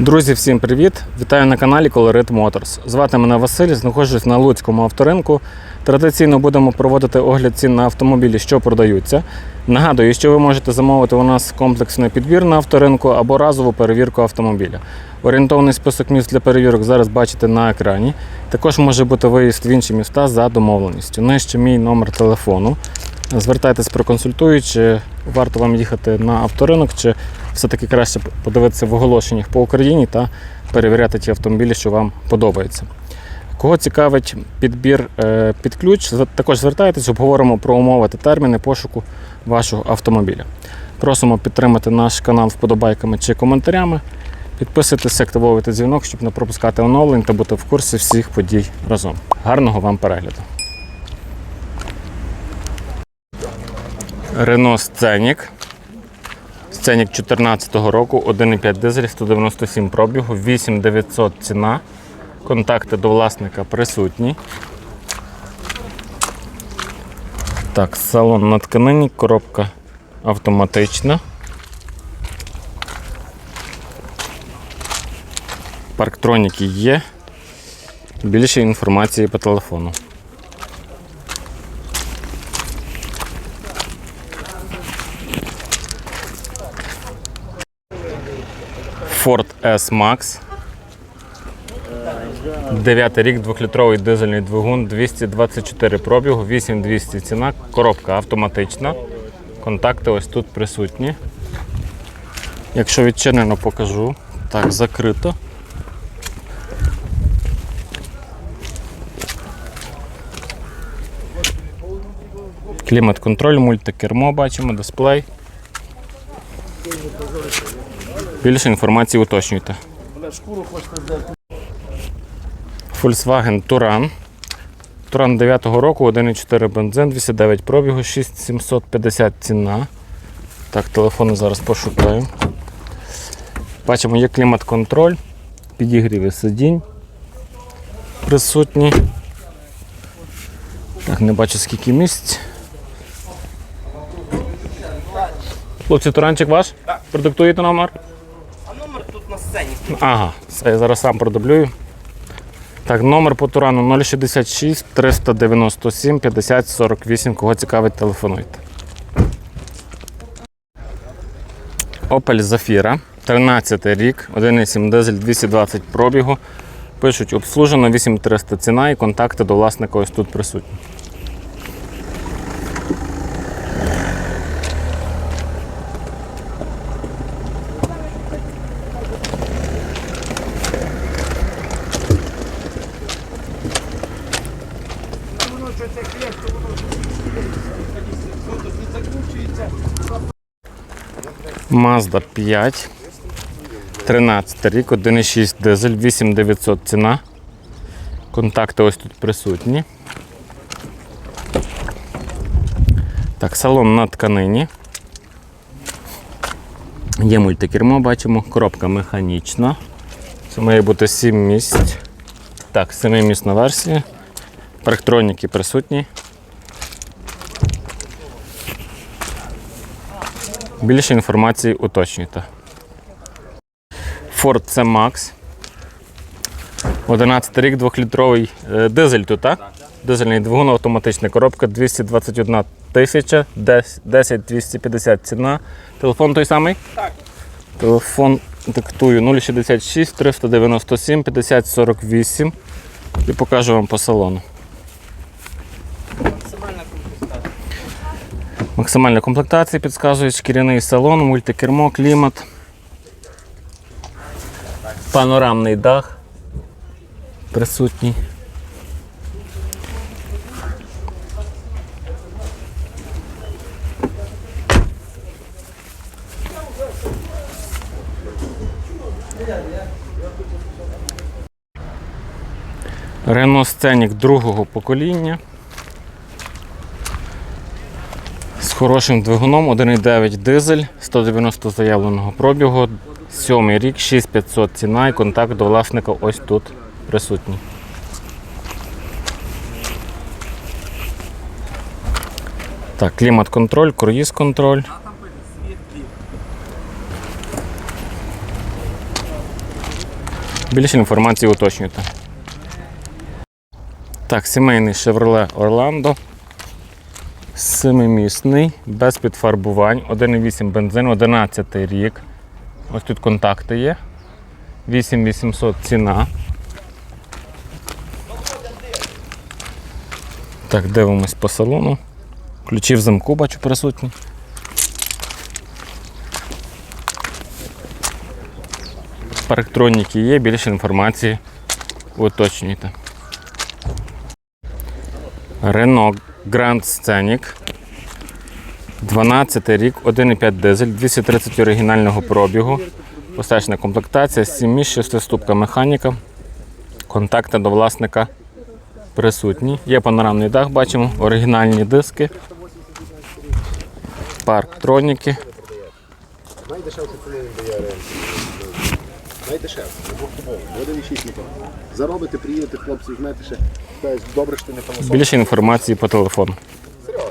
Друзі, всім привіт! Вітаю на каналі Colorit Motors. Звати мене Василь, знаходжусь на Луцькому авторинку. Традиційно будемо проводити огляд цін на автомобілі, що продаються. Нагадую, що ви можете замовити у нас комплексний підбір на авторинку або разову перевірку автомобіля. Орієнтовний список міст для перевірок зараз бачите на екрані. Також може бути виїзд в інші міста за домовленістю. Нижче мій номер телефону. Звертайтесь, проконсультую, чи варто вам їхати на авторинок, чи все-таки краще подивитися в оголошеннях по Україні та перевіряти ті автомобілі, що вам подобаються. Кого цікавить підбір е, під ключ, також звертайтесь, обговоримо про умови та терміни пошуку вашого автомобіля. Просимо підтримати наш канал вподобайками чи коментарями. Підписуйтесь, активовуйте дзвінок, щоб не пропускати оновлень та бути в курсі всіх подій разом. Гарного вам перегляду! Renault Scenic. Scenic 2014 року, 1,5 дизель, 197 пробігу, 8900 ціна. Контакти до власника присутні. Так, салон на тканині, коробка автоматична. Парктроніки є. Більше інформації по телефону. Ford S-Max. Дев'ятий рік, двохлітровий дизельний двигун, 224 пробігу, 8200 ціна, коробка автоматична. Контакти ось тут присутні. Якщо відчинено, покажу. Так, закрито. Клімат-контроль, мультикермо, бачимо, дисплей. Більше інформації уточнюйте. Volkswagen Touran. Туран 9-го року, 1,4 бензин, 209 пробігу, 6750 ціна. Так, телефону зараз пошукаю. Бачимо, є клімат-контроль, підігріви сидінь присутні. Так, не бачу скільки місць. Хлопці, туранчик ваш? Так. Продиктуєте номер? Ага, все, я зараз сам продублюю. Так, номер по Турану 066 397 50 48. Кого цікавить, телефонуйте. Opel Zafira. 13 рік, 1,7 дизель, 220 пробігу. Пишуть обслужено, 8300 ціна і контакти до власника ось тут присутні. Mazda 5. 13 рік, 1,6 дизель, 8900 ціна. Контакти ось тут присутні. Так, салон на тканині. Є мультикермо, бачимо, коробка механічна. Це має бути 7 місць. Так, 7-місна версія. Парктроніки присутні. Більше інформації уточнюйте. Ford C-Max. 11 рік, 2-літровий е, дизель тут, так? Дизельний двигун, автоматична коробка, 221 тисяча, 10 250 ціна. Телефон той самий? Так. Телефон диктую 066 397 50 48 і покажу вам по салону. Максимальна комплектація. Максимальна комплектація підказує шкіряний салон, мультикермо, клімат. Панорамний дах присутній. Renault Scenic другого покоління. З хорошим двигуном 1,9 дизель, 190 заявленого пробігу, 7 рік, 6500 ціна і контакт до власника ось тут присутній. Так, клімат-контроль, круїз-контроль. Більше інформації уточнюйте. Так, сімейний Chevrolet Orlando. Семимісний, без підфарбувань, 1,8 бензин, 11 рік. Ось тут контакти є. 8800 ціна. Так, дивимось по салону. Ключі в замку бачу присутні. Парктроніки є, більше інформації уточнюйте. Renault Grand Scenic. 12 рік, 1,5 дизель, 230 оригінального пробігу. Посечна комплектація, 7 місць, 6 ступка механіка. Контакти до власника присутні. Є панорамний дах, бачимо, оригінальні диски. Парктроніки. Найдешевше він дає. Найдешевше, один і. Заробите, приїдете, хлопці, візьмете ще. Кажуть, добре, що ти не пилосос. Більше інформації по телефону. Серйозно.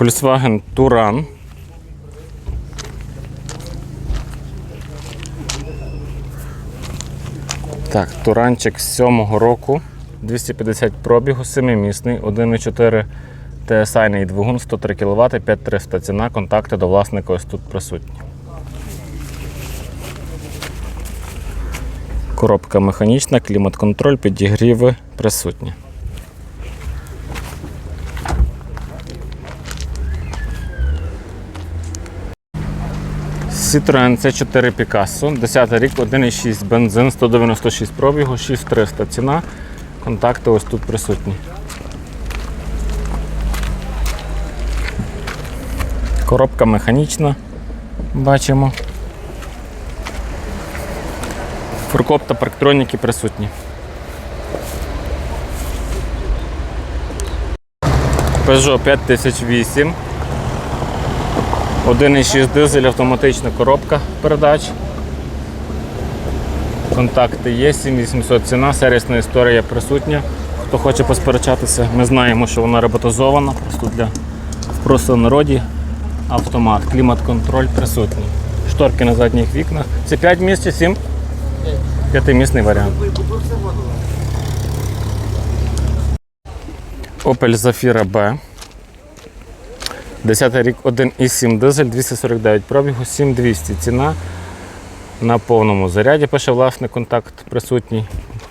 Volkswagen Touran. Так, Туранчик з 7-го року, 250 пробігу, 7-місний, 1,4 TSI двигун, 103 кВт, 5300 ціна, контакти до власника ось тут присутні. Коробка механічна, клімат-контроль, підігріви присутні. Citroen C4 Picasso, 10 рік, 1,6 бензин, 196 пробігу, 6300 ціна. Контакти ось тут присутні. Коробка механічна. Бачимо. Фуркоп та парктроніки присутні. Peugeot 5008. 1,6 дизель, автоматична коробка передач. Контакти є, 7800 ціна, сервісна історія присутня. Хто хоче посперечатися, ми знаємо, що вона роботизована, просто для просто народі автомат, клімат-контроль присутній. Шторки на задніх вікнах. Це 5 місць 7? П'ятимісний варіант. Opel Zafira B. 10 рік 1,7 дизель, 249 пробігу, 7200 ціна. На повному заряді пише власний контакт присутній.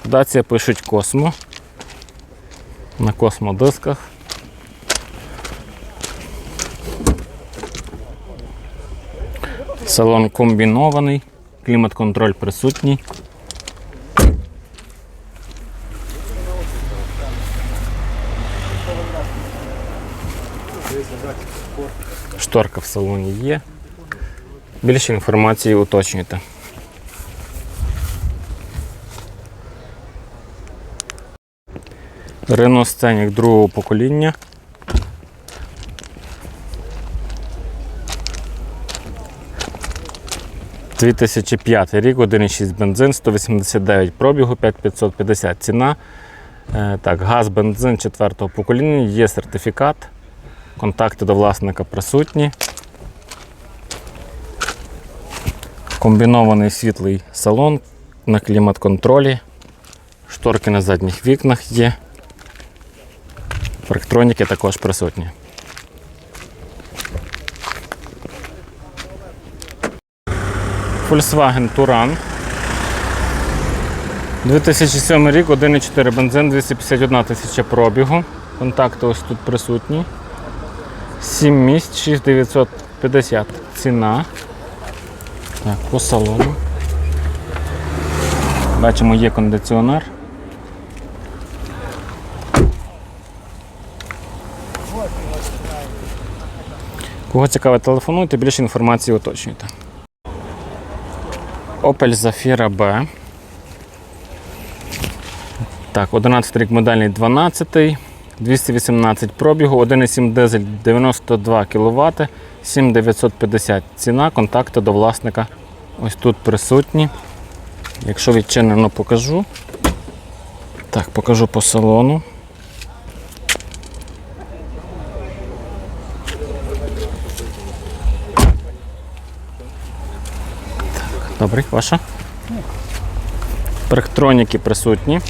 Дація пишуть Космо. На космодисках. Салон комбінований, клімат-контроль присутній. Шторка в салоні є. Більше інформації уточнюйте. Renault Scenic другого покоління. – 2005 рік, 1,6 бензин, 189 пробігу, 5550 ціна. Е, Так, газ, бензин 4 покоління, є сертифікат. Контакти до власника присутні. Комбінований світлий салон на клімат-контролі. Шторки на задніх вікнах є. Парктроніки також присутні. Volkswagen Touran. 2007 рік, 1,4 бензин, 251 тисяча пробігу. Контакти ось тут присутні. 7 місць, 6950 ціна. Так, по салону. Бачимо, є кондиціонер. Кого цікавить, телефонуйте, більше інформації уточнюйте. Opel Zafira B. Так, 11 рік модельний 12, 218 пробігу, 1,7 дизель 92 кВт, 7950 ціна, контакти до власника ось тут присутні. Якщо відчинено, покажу. Так, покажу по салону. Добрий, ваша? Парктроніки присутні.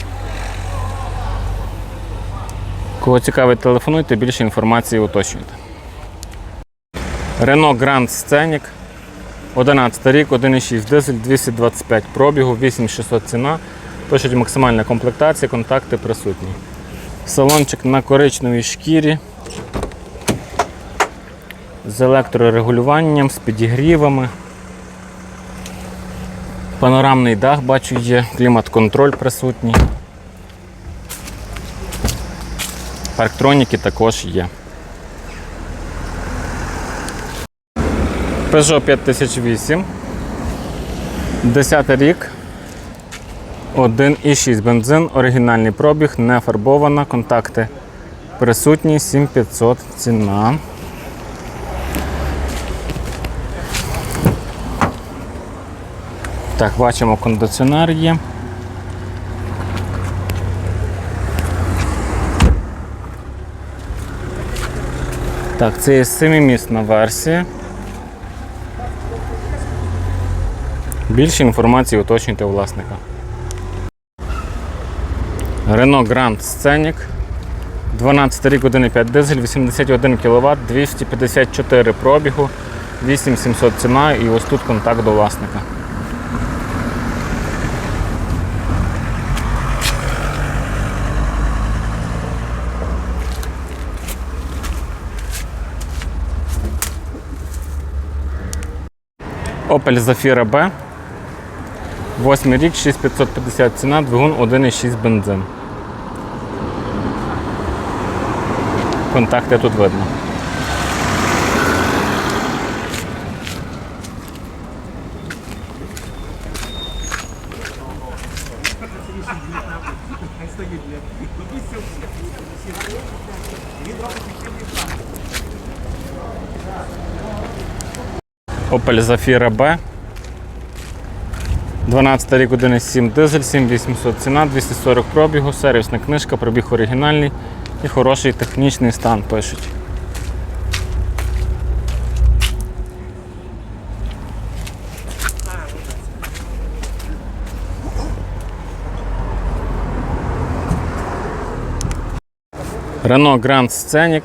Кого цікавить, телефонуйте, більше інформації уточнюйте. Renault Grand Scenic. 11 рік, 1,6 дизель, 225 пробігу, 8600 ціна. Пишуть максимальна комплектація, контакти присутні. Салончик на коричневій шкірі. З електрорегулюванням, з підігрівами. Панорамний дах бачу є, клімат-контроль присутній. Парктроніки також є. Peugeot 5008. 10 рік. 1,6 бензин, оригінальний пробіг, не фарбована, контакти присутні, 7500 ціна. Так, бачимо, кондиціонер є. Так, це є семимісна версія. Більше інформації уточнюйте у власника. Renault Grand Scenic. 12 рік 1,5 дизель, 81 кВт, 254 пробігу, 8700 ціна і ось тут контакт до власника. Opel Zafira B. 8 рік, 6550 ціна, двигун 1,6 бензин. Контакти тут видно. Opel Zafira B. 12 рік 1,7 дизель, 7800 ціна, 240 пробігу, сервісна книжка, пробіг оригінальний і хороший технічний стан пишуть. Renault Grand Scenic.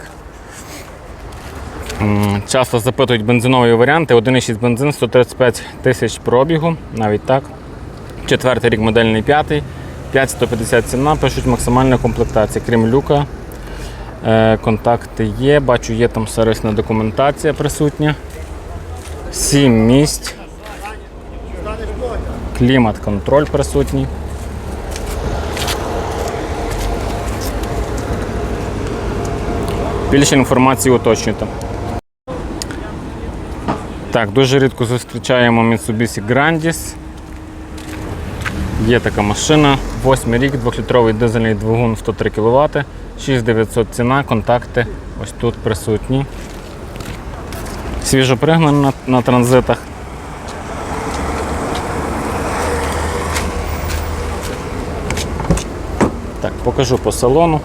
Часто запитують бензинові варіанти. 1,6 бензин, 135 тисяч пробігу, навіть так. Четвертий рік модельний п'ятий. 5150 ціна, пишуть максимальна комплектація, крім люка. Е, контакти є, бачу, є там сервісна документація присутня. 7 місць. Клімат-контроль присутній. Більше інформації уточнюйте. Так, дуже рідко зустрічаємо Mitsubishi Grandis. Є така машина, 8 рік, 2-літровий дизельний двигун 103 кВт, 6900 ціна, контакти ось тут присутні. Свіжо пригнано на, на транзитах. Так, покажу по салону.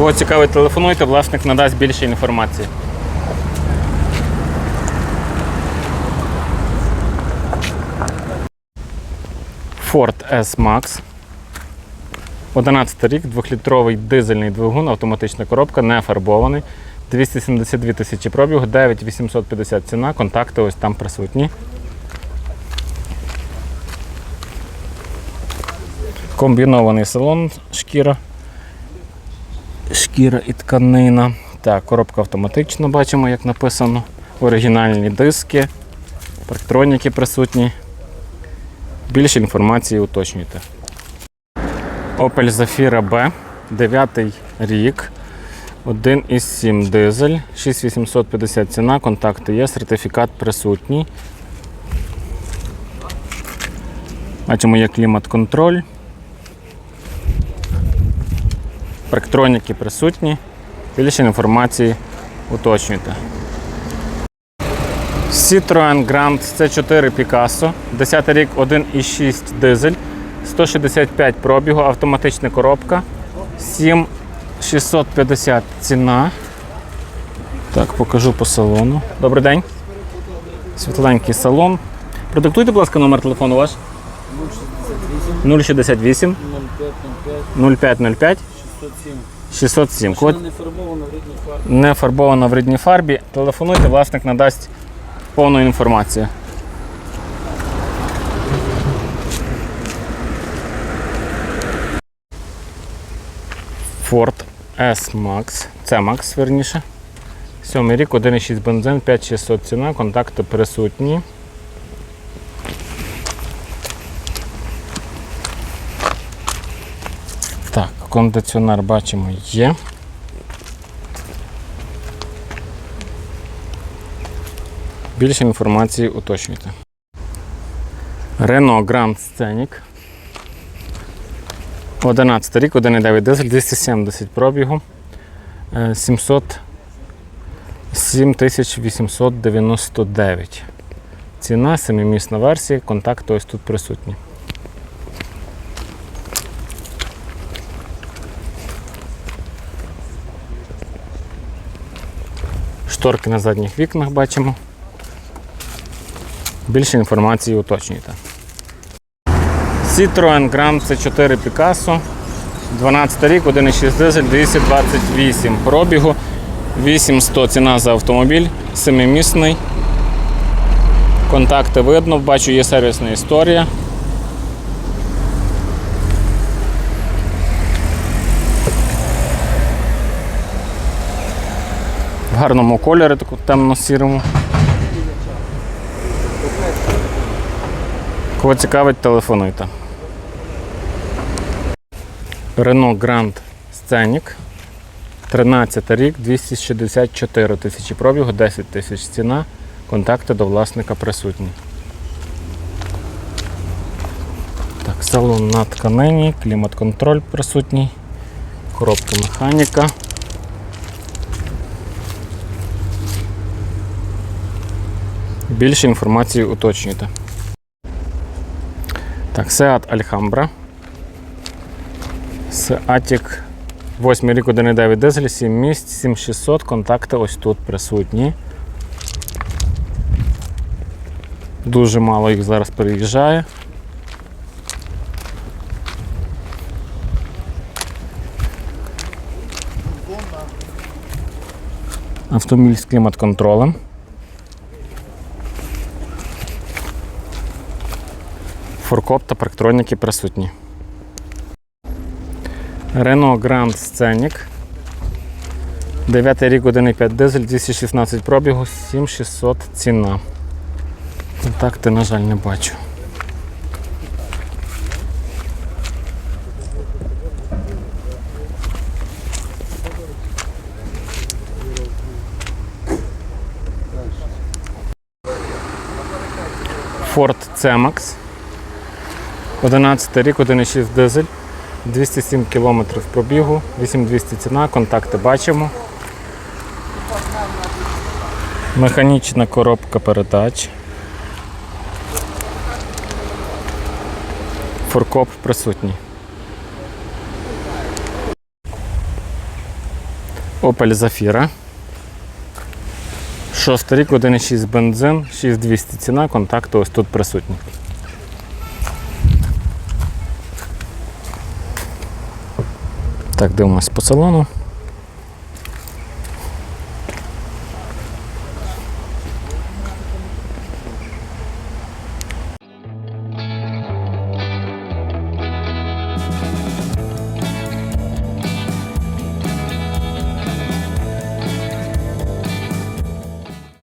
Кого цікавить, телефонуйте, власник надасть більше інформації. Ford S-Max. 11 рік, 2-літровий дизельний двигун, автоматична коробка, не фарбований. 272 тисячі пробігу, 9850 ціна, контакти ось там присутні. Комбінований салон шкіра. Шкіра і тканина. Так, коробка автоматична, бачимо, як написано. Оригінальні диски, парктроніки присутні. Більше інформації уточнюйте. Opel Zafira B, 9 рік, 1,7 дизель, 6850 ціна, контакти є, сертифікат присутній. Бачимо, є клімат-контроль. Парктроніки присутні. Більше інформації уточнюйте. Citroen Grand C4 Picasso, 10 рік 1,6 дизель, 165 пробігу, автоматична коробка, 7650 ціна. Так, покажу по салону. Добрий день. Світленький салон. Продиктуйте, будь ласка, номер телефону ваш. 068 0505 607. Код не фарбовано в рідній фарбі. не фарбована в рідній фарбі. Телефонуйте, власник надасть повну інформацію. Ford S-Max. Це Max, верніше. Сьомий рік, 1,6 бензин, 5600 ціна, контакти присутні. Так, кондиціонер бачимо є. Більше інформації уточнюйте. Renault Grand Scenic. 11 рік, 1,9 дизель, 270 пробігу. Е, 700 7899. Ціна, семимісна версія, контакти ось тут присутні. Шторки на задніх вікнах бачимо. Більше інформації уточнюйте. Citroen Grand C4 Picasso. 12 рік, 1,6 дизель, 228 пробігу, 800 ціна за автомобіль, 7-місний. Контакти видно, бачу, є сервісна історія. Гарному кольорі, таку темно-сірому. Кого цікавить, телефонуйте. Renault Grand Scenic. 13 рік, 264 тисячі пробігу, 10 тисяч ціна. Контакти до власника присутні. Так, салон на тканині, клімат-контроль присутній, коробка механіка. Більше інформації уточнюйте. Так, Seat Alhambra. Seatic 8 рік 1,9 дизель, 7 місць, 7600, контакти ось тут присутні. Дуже мало їх зараз переїжджає. Автомобіль з клімат-контролем. Форкоп та парктроніки присутні. Renault Grand Scenic. 9 рік 1,5 дизель, 216 пробігу, 7600 ціна. Контакти, на жаль, не бачу. Ford C-Max. 11 рік, 1,6 дизель. 207 км пробігу, 8200 ціна, контакти бачимо. Механічна коробка передач. Форкоп присутній. Opel Zafira. 6 рік, 1,6 бензин, 6200 ціна, контакти ось тут присутні. Так, дивимось по салону.